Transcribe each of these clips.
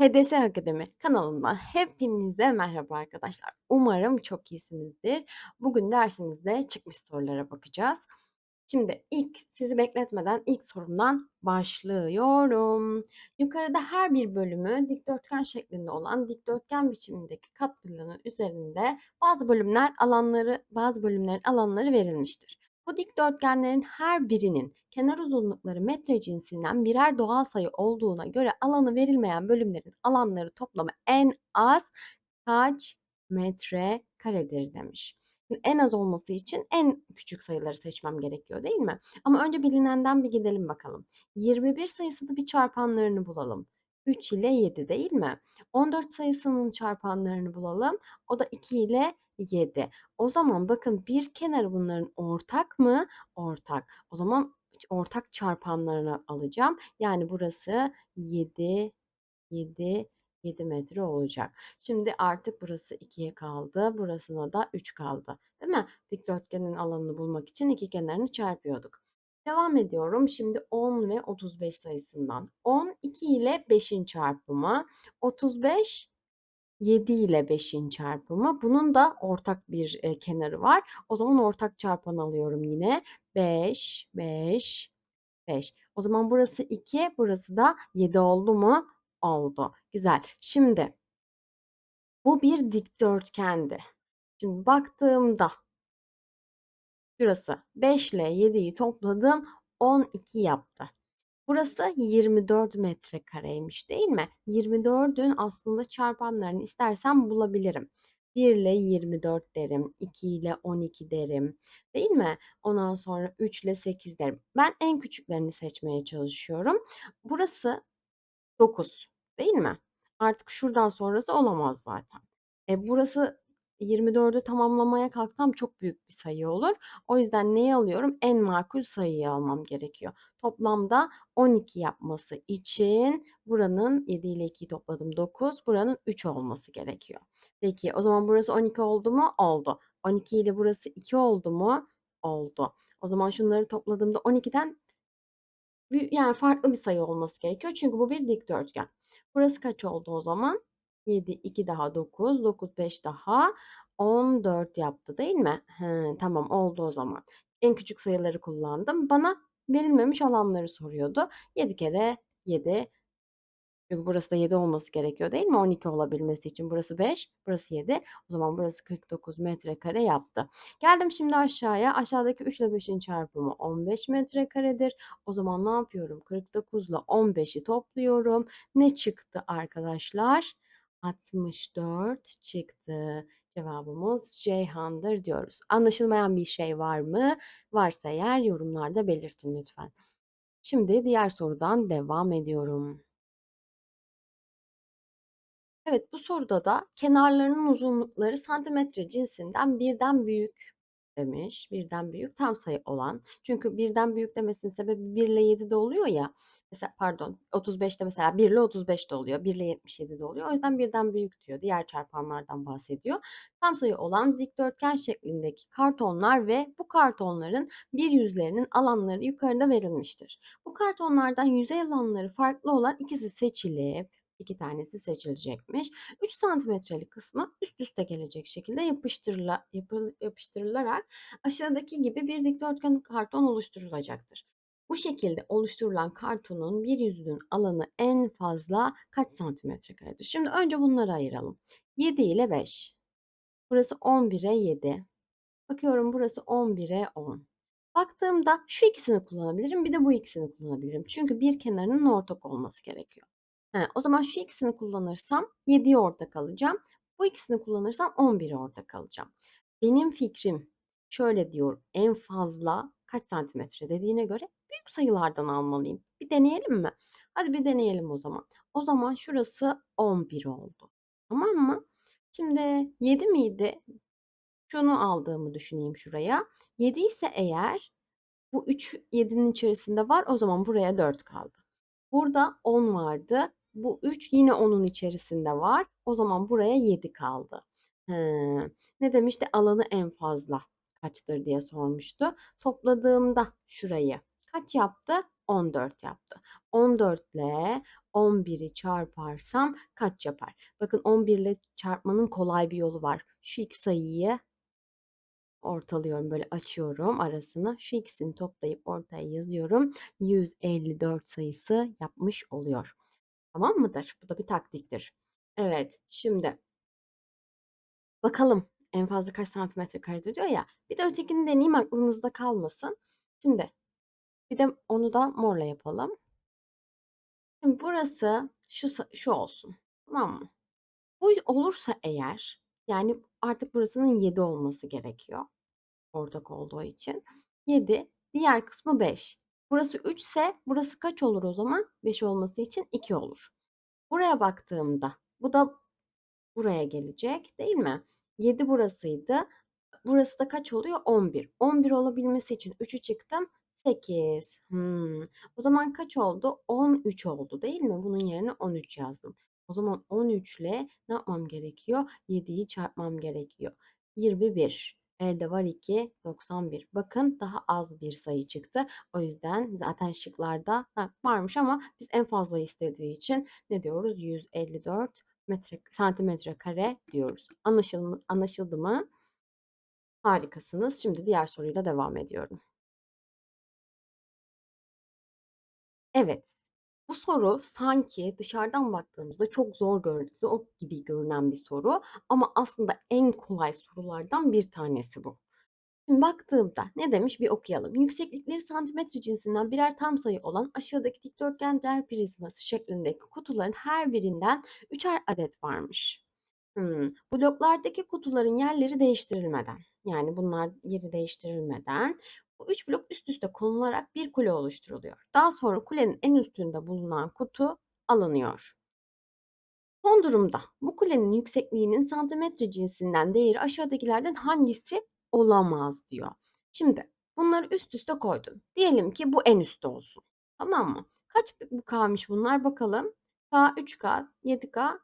HDS Akademi kanalından hepinize merhaba arkadaşlar. Umarım çok iyisinizdir. Bugün dersimizde çıkmış sorulara bakacağız. Şimdi ilk sizi bekletmeden ilk sorumdan başlıyorum. Yukarıda her bir bölümü dikdörtgen şeklinde olan dikdörtgen biçimindeki kat üzerinde bazı bölümler alanları bazı bölümlerin alanları verilmiştir. Bu dikdörtgenlerin her birinin kenar uzunlukları metre cinsinden birer doğal sayı olduğuna göre alanı verilmeyen bölümlerin alanları toplamı en az kaç metre karedir demiş. En az olması için en küçük sayıları seçmem gerekiyor değil mi? Ama önce bilinenden bir gidelim bakalım. 21 sayısını bir çarpanlarını bulalım. 3 ile 7 değil mi? 14 sayısının çarpanlarını bulalım. O da 2 ile 7. O zaman bakın bir kenarı bunların ortak mı? Ortak. O zaman ortak çarpanlarını alacağım. Yani burası 7, 7, 7 metre olacak. Şimdi artık burası 2'ye kaldı. Burasına da 3 kaldı. Değil mi? Dikdörtgenin alanını bulmak için iki kenarını çarpıyorduk. Devam ediyorum. Şimdi 10 ve 35 sayısından. 10 2 ile 5'in çarpımı. 35 7 ile 5'in çarpımı. Bunun da ortak bir e, kenarı var. O zaman ortak çarpan alıyorum yine. 5, 5, 5. O zaman burası 2, burası da 7 oldu mu? Oldu. Güzel. Şimdi bu bir dikdörtgendi. Şimdi baktığımda şurası 5 ile 7'yi topladım 12 yaptı. Burası 24 metrekareymiş değil mi? 24'ün aslında çarpanlarını istersem bulabilirim. 1 ile 24 derim, 2 ile 12 derim değil mi? Ondan sonra 3 ile 8 derim. Ben en küçüklerini seçmeye çalışıyorum. Burası 9 değil mi? Artık şuradan sonrası olamaz zaten. E, burası 24'ü tamamlamaya kalksam çok büyük bir sayı olur. O yüzden neyi alıyorum? En makul sayıyı almam gerekiyor. Toplamda 12 yapması için buranın 7 ile 2'yi topladım 9. Buranın 3 olması gerekiyor. Peki o zaman burası 12 oldu mu? Oldu. 12 ile burası 2 oldu mu? Oldu. O zaman şunları topladığımda 12'den yani farklı bir sayı olması gerekiyor. Çünkü bu bir dikdörtgen. Burası kaç oldu o zaman? 7, 2 daha 9, 9, 5 daha 14 yaptı değil mi? He, tamam oldu o zaman. En küçük sayıları kullandım. Bana verilmemiş alanları soruyordu. 7 kere 7 çünkü burası da 7 olması gerekiyor değil mi? 12 olabilmesi için. Burası 5, burası 7. O zaman burası 49 metrekare yaptı. Geldim şimdi aşağıya. Aşağıdaki 3 ile 5'in çarpımı 15 metrekaredir. O zaman ne yapıyorum? 49 ile 15'i topluyorum. Ne çıktı arkadaşlar? 64 çıktı. Cevabımız Ceyhan'dır diyoruz. Anlaşılmayan bir şey var mı? Varsa eğer yorumlarda belirtin lütfen. Şimdi diğer sorudan devam ediyorum. Evet, bu soruda da kenarlarının uzunlukları santimetre cinsinden birden büyük demiş. Birden büyük tam sayı olan. Çünkü birden büyük demesinin sebebi 1 ile 7 de oluyor ya. Mesela pardon 35'te mesela 1 ile 35 de oluyor. 1 ile 77 de oluyor. O yüzden birden büyük diyor. Diğer çarpanlardan bahsediyor. Tam sayı olan dikdörtgen şeklindeki kartonlar ve bu kartonların bir yüzlerinin alanları yukarıda verilmiştir. Bu kartonlardan yüzey alanları farklı olan ikisi seçilip 2 tanesi seçilecekmiş. 3 santimetrelik kısmı üst üste gelecek şekilde yapıştırıla, yapı, yapıştırılarak aşağıdaki gibi bir dikdörtgen karton oluşturulacaktır. Bu şekilde oluşturulan kartonun bir yüzünün alanı en fazla kaç santimetre karedir? Şimdi önce bunları ayıralım. 7 ile 5. Burası 11'e 7. Bakıyorum burası 11'e 10. Baktığımda şu ikisini kullanabilirim bir de bu ikisini kullanabilirim. Çünkü bir kenarının ortak olması gerekiyor. He, o zaman şu ikisini kullanırsam 7'yi ortak alacağım. Bu ikisini kullanırsam 11'i ortak alacağım. Benim fikrim şöyle diyor. En fazla kaç santimetre dediğine göre büyük sayılardan almalıyım. Bir deneyelim mi? Hadi bir deneyelim o zaman. O zaman şurası 11 oldu. Tamam mı? Şimdi 7 miydi? Şunu aldığımı düşüneyim şuraya. 7 ise eğer bu 3 7'nin içerisinde var. O zaman buraya 4 kaldı. Burada 10 vardı. Bu 3 yine onun içerisinde var. O zaman buraya 7 kaldı. He. Ne demişti? Alanı en fazla kaçtır diye sormuştu. Topladığımda şurayı kaç yaptı? 14 yaptı. 14 ile 11'i çarparsam kaç yapar? Bakın 11 ile çarpmanın kolay bir yolu var. Şu iki sayıyı ortalıyorum böyle açıyorum arasını. Şu ikisini toplayıp ortaya yazıyorum. 154 sayısı yapmış oluyor. Tamam mıdır? Bu da bir taktiktir. Evet, şimdi bakalım en fazla kaç santimetre kare diyor ya. Bir de ötekini deneyeyim aklınızda kalmasın. Şimdi bir de onu da morla yapalım. Şimdi burası şu şu olsun. Tamam mı? Bu olursa eğer yani artık burasının 7 olması gerekiyor. Ortak olduğu için. 7. Diğer kısmı 5. Burası 3 ise burası kaç olur o zaman? 5 olması için 2 olur. Buraya baktığımda bu da buraya gelecek değil mi? 7 burasıydı. Burası da kaç oluyor? 11. 11 olabilmesi için 3'ü çıktım. 8. Hmm. O zaman kaç oldu? 13 oldu değil mi? Bunun yerine 13 yazdım. O zaman 13 ile ne yapmam gerekiyor? 7'yi çarpmam gerekiyor. 21. Elde var 2, 91. Bakın daha az bir sayı çıktı. O yüzden zaten şıklarda ha, varmış ama biz en fazla istediği için ne diyoruz? 154 metre, santimetre kare diyoruz. Anlaşıldı, anlaşıldı mı? Harikasınız. Şimdi diğer soruyla devam ediyorum. Evet. Bu soru sanki dışarıdan baktığımızda çok zor gör zor gibi görünen bir soru ama aslında en kolay sorulardan bir tanesi bu. Şimdi baktığımda ne demiş bir okuyalım. Yükseklikleri santimetre cinsinden birer tam sayı olan aşağıdaki dikdörtgenler prizması şeklindeki kutuların her birinden üçer adet varmış. Hımm. Bloklardaki kutuların yerleri değiştirilmeden, yani bunlar yeri değiştirilmeden bu 3 blok üst üste konularak bir kule oluşturuluyor. Daha sonra kulenin en üstünde bulunan kutu alınıyor. Son durumda bu kulenin yüksekliğinin santimetre cinsinden değeri aşağıdakilerden hangisi olamaz diyor. Şimdi bunları üst üste koydum. Diyelim ki bu en üstte olsun. Tamam mı? Kaç K'mış bunlar bakalım. K 3K, 7K,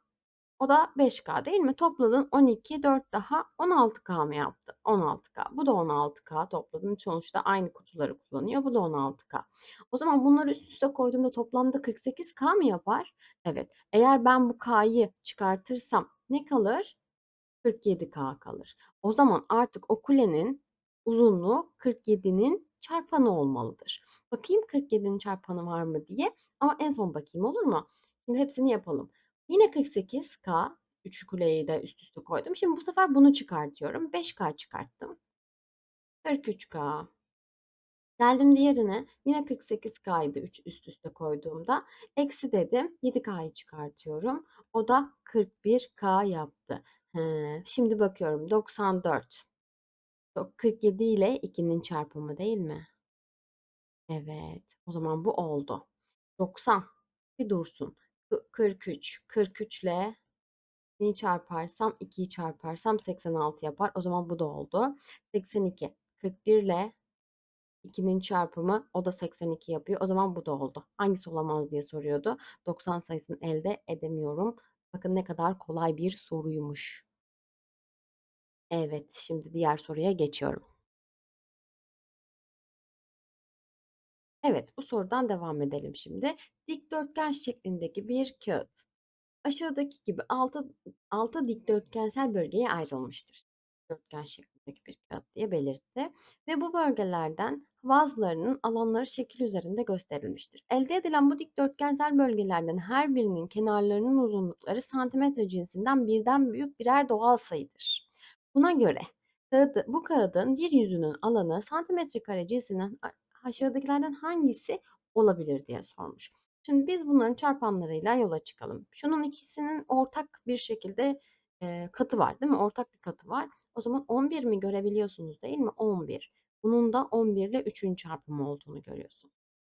o da 5K değil mi? Topladın 12, 4 daha 16K mı yaptı? 16K. Bu da 16K topladın. Sonuçta aynı kutuları kullanıyor. Bu da 16K. O zaman bunları üst üste koyduğumda toplamda 48K mı yapar? Evet. Eğer ben bu K'yı çıkartırsam ne kalır? 47K kalır. O zaman artık o kulenin uzunluğu 47'nin çarpanı olmalıdır. Bakayım 47'nin çarpanı var mı diye. Ama en son bakayım olur mu? Şimdi hepsini yapalım. Yine 48K. 3 kuleyi de üst üste koydum. Şimdi bu sefer bunu çıkartıyorum. 5K çıkarttım. 43K. Geldim diğerine. Yine 48K'ydı 3 üst üste koyduğumda. Eksi dedim. 7K'yı çıkartıyorum. O da 41K yaptı. Şimdi bakıyorum. 94. 47 ile 2'nin çarpımı değil mi? Evet. O zaman bu oldu. 90. Bir dursun. 43. 43 ile neyi çarparsam 2'yi çarparsam 86 yapar. O zaman bu da oldu. 82. 41 ile 2'nin çarpımı o da 82 yapıyor. O zaman bu da oldu. Hangisi olamaz diye soruyordu. 90 sayısını elde edemiyorum. Bakın ne kadar kolay bir soruymuş. Evet, şimdi diğer soruya geçiyorum. Evet, bu sorudan devam edelim şimdi. Dikdörtgen şeklindeki bir kağıt. Aşağıdaki gibi 6, 6 dikdörtgensel bölgeye ayrılmıştır. Dikdörtgen şeklindeki bir kağıt diye belirtti. Ve bu bölgelerden bazılarının alanları şekil üzerinde gösterilmiştir. Elde edilen bu dikdörtgensel bölgelerden her birinin kenarlarının uzunlukları santimetre cinsinden birden büyük birer doğal sayıdır. Buna göre kağıdı, bu kağıdın bir yüzünün alanı santimetre kare cinsinden aşağıdakilerden hangisi olabilir diye sormuş. Şimdi biz bunların çarpanlarıyla yola çıkalım. Şunun ikisinin ortak bir şekilde e, katı var değil mi? Ortak bir katı var. O zaman 11 mi görebiliyorsunuz değil mi? 11. Bunun da 11 ile 3'ün çarpımı olduğunu görüyorsun.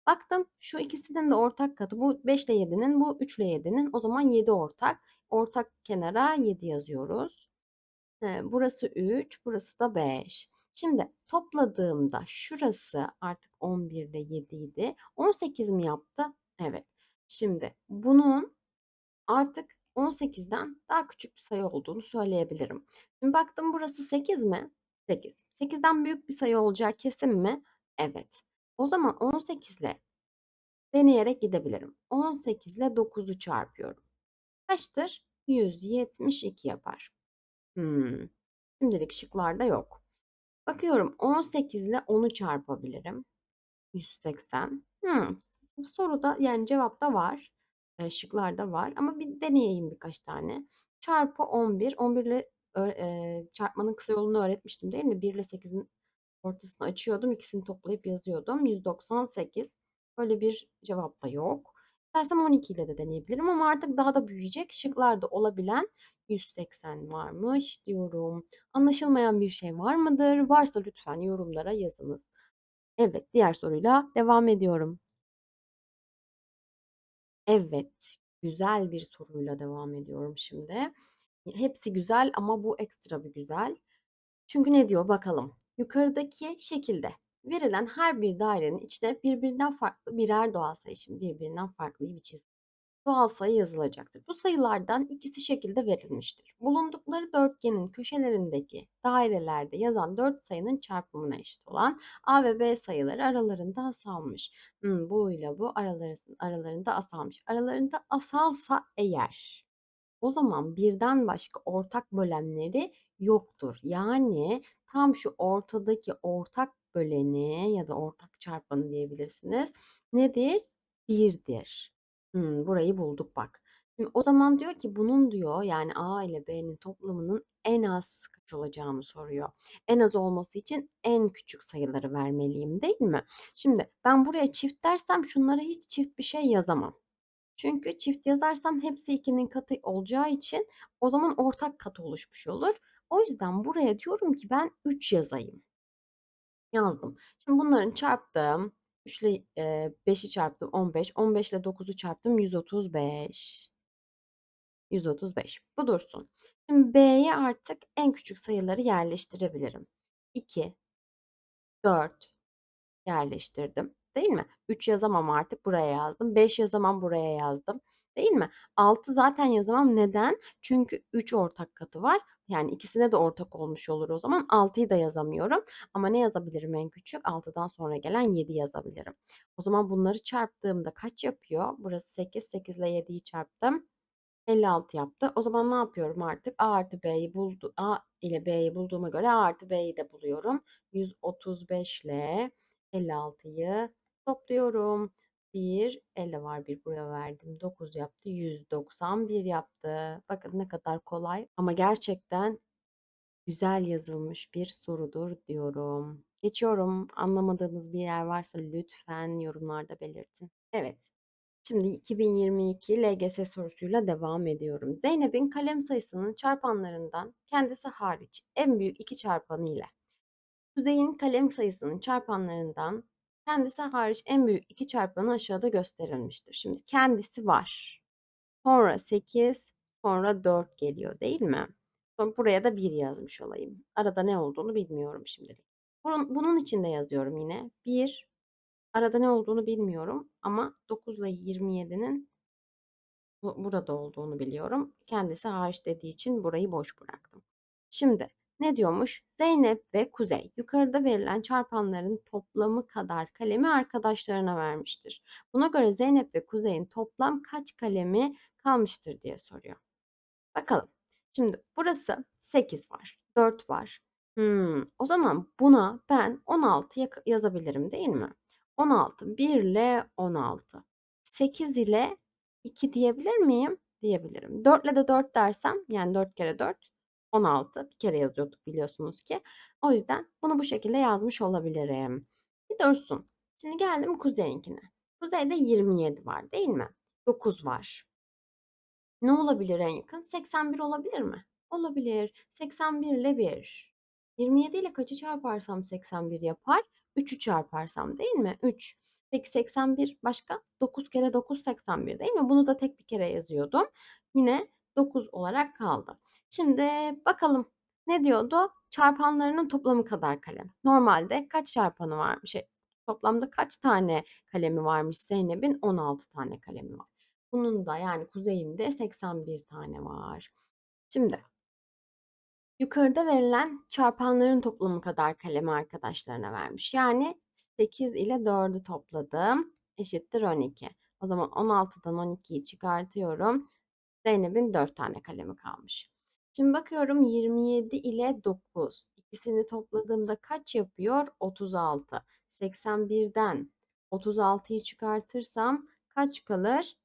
Baktım şu ikisinin de ortak katı. Bu 5 ile 7'nin, bu 3 ile 7'nin. O zaman 7 ortak. Ortak kenara 7 yazıyoruz. Burası 3, burası da 5. Şimdi topladığımda şurası artık 11 ile 7 idi. 18 mi yaptı? Evet. Şimdi bunun artık 18'den daha küçük bir sayı olduğunu söyleyebilirim. Şimdi baktım burası 8 mi? 8. 8'den büyük bir sayı olacağı kesin mi? Evet. O zaman 18 ile deneyerek gidebilirim. 18 ile 9'u çarpıyorum. Kaçtır? 172 yapar. Hımm. Şimdilik şıklarda yok. Bakıyorum 18 ile 10'u çarpabilirim. 180. Hımm. Bu soruda yani cevapta var. Eee, şıklarda var ama bir deneyeyim birkaç tane. Çarpı 11. 11 ile ö eee, çarpmanın kısa yolunu öğretmiştim değil mi? 1 ile 8'in ortasını açıyordum. İkisini toplayıp yazıyordum. 198. Böyle bir cevap da yok. İstersem 12 ile de deneyebilirim ama artık daha da büyüyecek. Şıklarda olabilen 180 varmış diyorum. Anlaşılmayan bir şey var mıdır? Varsa lütfen yorumlara yazınız. Evet, diğer soruyla devam ediyorum. Evet, güzel bir soruyla devam ediyorum şimdi. Hepsi güzel ama bu ekstra bir güzel. Çünkü ne diyor bakalım. Yukarıdaki şekilde verilen her bir dairenin içine birbirinden farklı birer doğal sayı, şimdi birbirinden farklı bir çiz doğal sayı yazılacaktır. Bu sayılardan ikisi şekilde verilmiştir. Bulundukları dörtgenin köşelerindeki dairelerde yazan dört sayının çarpımına eşit olan A ve B sayıları aralarında asalmış. Hmm, bu ile bu aralarında, aralarında asalmış. Aralarında asalsa eğer o zaman birden başka ortak bölenleri yoktur. Yani tam şu ortadaki ortak böleni ya da ortak çarpanı diyebilirsiniz. Nedir? Birdir. Hımm, burayı bulduk bak. Şimdi o zaman diyor ki bunun diyor yani A ile B'nin toplamının en az kaç olacağını soruyor. En az olması için en küçük sayıları vermeliyim değil mi? Şimdi ben buraya çift dersem şunlara hiç çift bir şey yazamam. Çünkü çift yazarsam hepsi 2'nin katı olacağı için o zaman ortak kat oluşmuş olur. O yüzden buraya diyorum ki ben 3 yazayım. Yazdım. Şimdi bunların çarptım. 3 ile eee, 5'i çarptım 15. 15 ile 9'u çarptım 135. 135. Bu dursun. Şimdi B'ye artık en küçük sayıları yerleştirebilirim. 2, 4, yerleştirdim. Değil mi? 3 yazamam artık buraya yazdım. 5 yazamam buraya yazdım. Değil mi? 6 zaten yazamam. Neden? Çünkü 3 ortak katı var. Yani ikisine de ortak olmuş olur o zaman. 6'yı da yazamıyorum. Ama ne yazabilirim en küçük? 6'dan sonra gelen 7 yazabilirim. O zaman bunları çarptığımda kaç yapıyor? Burası 8. 8 ile 7'yi çarptım. 56 yaptı. O zaman ne yapıyorum artık? A artı B'yi buldu. A ile B'yi bulduğuma göre A artı B'yi de buluyorum. 135 ile 56'yı topluyorum. 1, 50 var bir buraya verdim. 9 yaptı. 191 yaptı. Bakın ne kadar kolay ama gerçekten güzel yazılmış bir sorudur diyorum. Geçiyorum. Anlamadığınız bir yer varsa lütfen yorumlarda belirtin. Evet. Şimdi 2022 LGS sorusuyla devam ediyorum. Zeynep'in kalem sayısının çarpanlarından kendisi hariç en büyük iki çarpanı ile Kuzey'in kalem sayısının çarpanlarından kendisi hariç en büyük iki çarpanı aşağıda gösterilmiştir. Şimdi kendisi var. Sonra 8, sonra 4 geliyor değil mi? Sonra buraya da 1 yazmış olayım. Arada ne olduğunu bilmiyorum şimdilik. Bunun, bunun için de yazıyorum yine. 1, arada ne olduğunu bilmiyorum ama 9 ile 27'nin bu- burada olduğunu biliyorum. Kendisi hariç dediği için burayı boş bıraktım. Şimdi ne diyormuş? Zeynep ve Kuzey yukarıda verilen çarpanların toplamı kadar kalemi arkadaşlarına vermiştir. Buna göre Zeynep ve Kuzey'in toplam kaç kalemi kalmıştır diye soruyor. Bakalım. Şimdi burası 8 var, 4 var. Hmm, o zaman buna ben 16 yak- yazabilirim değil mi? 16, 1 ile 16. 8 ile 2 diyebilir miyim? Diyebilirim. 4 ile de 4 dersem yani 4 kere 4 16. Bir kere yazıyorduk biliyorsunuz ki. O yüzden bunu bu şekilde yazmış olabilirim. Bir dursun. Şimdi geldim kuzeyinkine. Kuzeyde 27 var değil mi? 9 var. Ne olabilir en yakın? 81 olabilir mi? Olabilir. 81 ile 1. 27 ile kaçı çarparsam 81 yapar? 3'ü çarparsam değil mi? 3. Peki 81 başka? 9 kere 9 81 değil mi? Bunu da tek bir kere yazıyordum. Yine 9 olarak kaldı. Şimdi bakalım ne diyordu? Çarpanlarının toplamı kadar kalem. Normalde kaç çarpanı varmış? Şey, toplamda kaç tane kalemi varmış Zeynep'in? 16 tane kalemi var. Bunun da yani kuzeyinde 81 tane var. Şimdi yukarıda verilen çarpanların toplamı kadar kalemi arkadaşlarına vermiş. Yani 8 ile 4'ü topladım. eşittir 12. O zaman 16'dan 12'yi çıkartıyorum. Zeynep'in 4 tane kalemi kalmış. Şimdi bakıyorum 27 ile 9. İkisini topladığımda kaç yapıyor? 36. 81'den 36'yı çıkartırsam kaç kalır?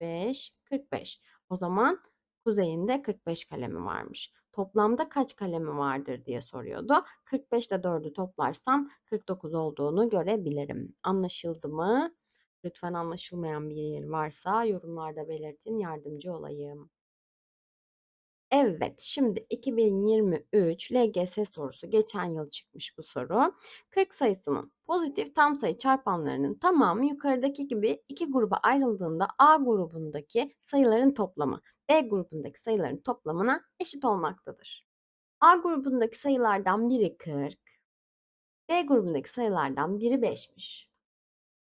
5, 45. O zaman Kuzey'in de 45 kalemi varmış. Toplamda kaç kalemi vardır diye soruyordu. 45 ile 4'ü toplarsam 49 olduğunu görebilirim. Anlaşıldı mı? Lütfen anlaşılmayan bir yer varsa yorumlarda belirtin, yardımcı olayım. Evet, şimdi 2023 LGS sorusu. Geçen yıl çıkmış bu soru. 40 sayısının pozitif tam sayı çarpanlarının tamamı yukarıdaki gibi iki gruba ayrıldığında A grubundaki sayıların toplamı B grubundaki sayıların toplamına eşit olmaktadır. A grubundaki sayılardan biri 40, B grubundaki sayılardan biri 5'miş.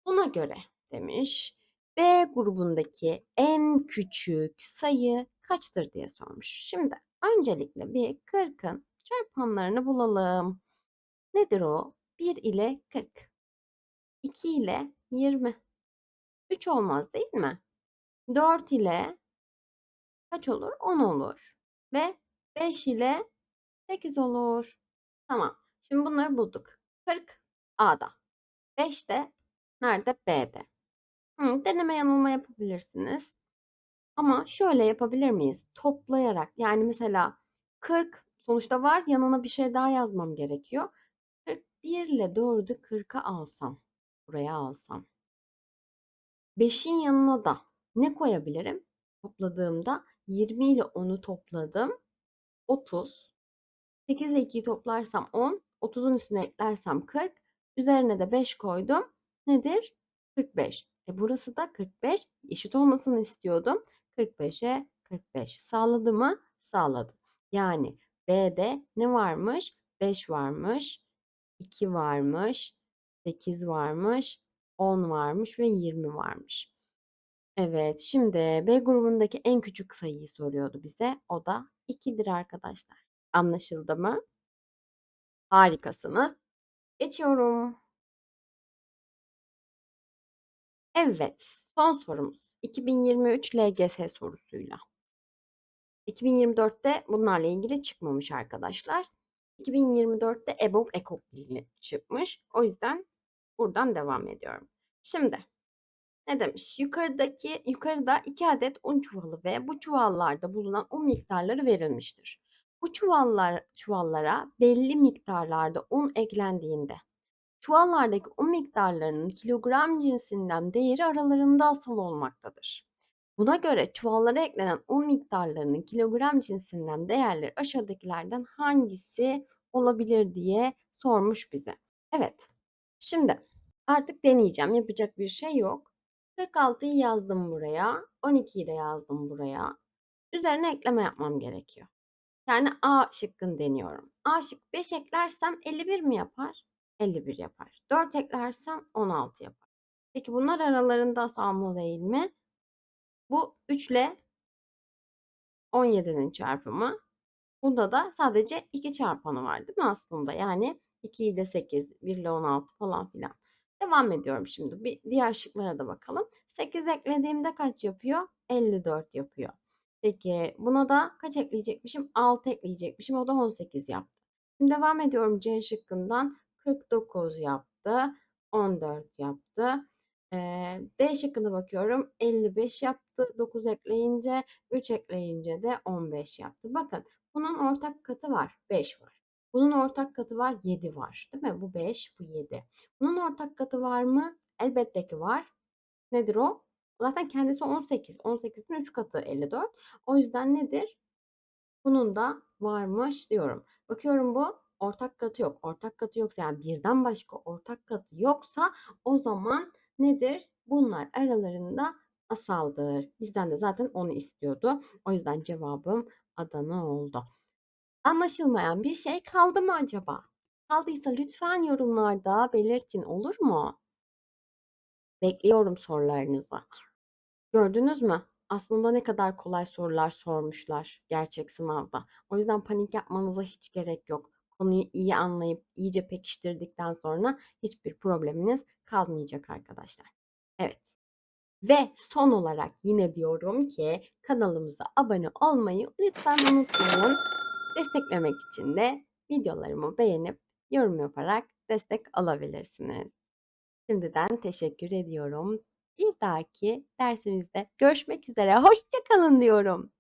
Buna göre demiş B grubundaki en küçük sayı kaçtır diye sormuş. Şimdi öncelikle bir 40'ın çarpanlarını bulalım. Nedir o? 1 ile 40. 2 ile 20. 3 olmaz değil mi? 4 ile kaç olur? 10 olur. Ve 5 ile 8 olur. Tamam. Şimdi bunları bulduk. 40 A'da. 5 de nerede? B'de. Hı, deneme yanılma yapabilirsiniz. Ama şöyle yapabilir miyiz? Toplayarak yani mesela 40 sonuçta var yanına bir şey daha yazmam gerekiyor. 41 ile 4'ü 40'a alsam buraya alsam. 5'in yanına da ne koyabilirim? Topladığımda 20 ile 10'u topladım. 30. 8 ile 2'yi toplarsam 10. 30'un üstüne eklersem 40. Üzerine de 5 koydum. Nedir? 45. E burası da 45. Eşit olmasını istiyordum. 45'e 45. Sağladı mı? Sağladı. Yani B'de ne varmış? 5 varmış. 2 varmış. 8 varmış. 10 varmış ve 20 varmış. Evet, şimdi B grubundaki en küçük sayıyı soruyordu bize. O da 2'dir arkadaşlar. Anlaşıldı mı? Harikasınız. Geçiyorum. Evet, son sorumuz. 2023 LGS sorusuyla. 2024'te bunlarla ilgili çıkmamış arkadaşlar. 2024'te EBOB ilgili çıkmış. O yüzden buradan devam ediyorum. Şimdi ne demiş? Yukarıdaki yukarıda iki adet un çuvalı ve bu çuvallarda bulunan un miktarları verilmiştir. Bu çuvallar çuvallara belli miktarlarda un eklendiğinde çuvallardaki un miktarlarının kilogram cinsinden değeri aralarında asal olmaktadır. Buna göre çuvallara eklenen un miktarlarının kilogram cinsinden değerleri aşağıdakilerden hangisi olabilir diye sormuş bize. Evet. Şimdi artık deneyeceğim. Yapacak bir şey yok. 46'yı yazdım buraya. 12'yi de yazdım buraya. Üzerine ekleme yapmam gerekiyor. Yani A şıkkını deniyorum. A şık 5 eklersem 51 mi yapar? 51 yapar. 4 eklersem 16 yapar. Peki bunlar aralarında asalma değil mi? Bu 3 ile 17'nin çarpımı. Bunda da sadece 2 çarpanı var değil mi aslında? Yani 2 ile 8, 1 ile 16 falan filan. Devam ediyorum şimdi. Bir diğer şıklara da bakalım. 8 eklediğimde kaç yapıyor? 54 yapıyor. Peki buna da kaç ekleyecekmişim? 6 ekleyecekmişim. O da 18 yaptı. Şimdi devam ediyorum C şıkkından. 49 yaptı. 14 yaptı. Ee, D şıkkına bakıyorum. 55 yaptı. 9 ekleyince 3 ekleyince de 15 yaptı. Bakın bunun ortak katı var. 5 var. Bunun ortak katı var. 7 var. Değil mi? Bu 5, bu 7. Bunun ortak katı var mı? Elbette ki var. Nedir o? Zaten kendisi 18. 18'in 3 katı 54. O yüzden nedir? Bunun da varmış diyorum. Bakıyorum bu ortak katı yok. Ortak katı yoksa yani birden başka ortak katı yoksa o zaman nedir? Bunlar aralarında asaldır. Bizden de zaten onu istiyordu. O yüzden cevabım Adana oldu. Anlaşılmayan bir şey kaldı mı acaba? Kaldıysa lütfen yorumlarda belirtin olur mu? Bekliyorum sorularınızı. Gördünüz mü? Aslında ne kadar kolay sorular sormuşlar gerçek sınavda. O yüzden panik yapmanıza hiç gerek yok. Konuyu iyi anlayıp iyice pekiştirdikten sonra hiçbir probleminiz kalmayacak arkadaşlar. Evet. Ve son olarak yine diyorum ki kanalımıza abone olmayı lütfen unutmayın. Desteklemek için de videolarımı beğenip yorum yaparak destek alabilirsiniz. Şimdiden teşekkür ediyorum. Bir dahaki dersimizde görüşmek üzere. Hoşça kalın diyorum.